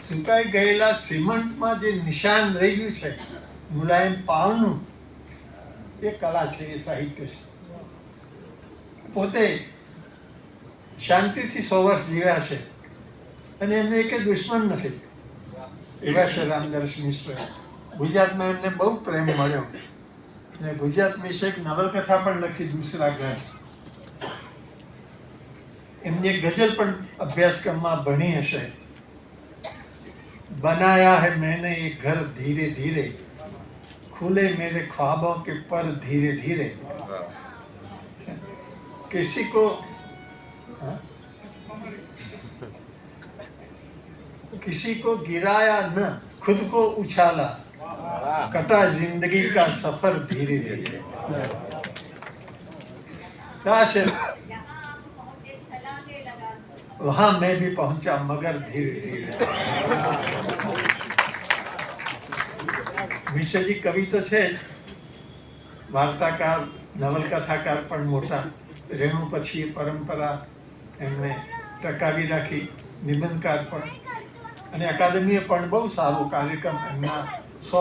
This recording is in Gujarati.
સુકાઈ ગયેલા સિમેન્ટમાં જે નિશાન રહી ગયું છે, મુલાયમ પાવનું, એ કલા છે, એ સાહિત્ય છે. પોતે શાંતિથી સો વર્ષ જીવ્યા છે અને એમને એક દુશ્મન નથી. એવા છે રામદર્શ મિશ્ર. ગુજરાતમાં એમને બહુ પ્રેમ મળ્યો. અને ગુજરાત વિશે એક નવલકથા પણ લખી દૂસરા ઘર એમની ગઝલ પણ અભ્યાસક્રમમાં ભણી હશે. बनाया है मैंने ये घर धीरे धीरे, खुले मेरे ख्वाबों के पर धीरे धीरे। किसी को हाँ? किसी को गिराया न, खुद को उछाला। कटा ज़िंदगी का सफ़र धीरे धीरे। वहाँ मैं भी पहुँचा मगर धीरे धीरे। મિશ્રજી કવિ તો છે જ. વાર્તાકાર, નવલકથાકાર પણ મોટા. રેણુ પછી પરંપરા એમણે ટકાવી રાખી, નિબંધકાર પણ. અને અકાદમીએ પણ બહુ સારો કાર્યક્રમ એમના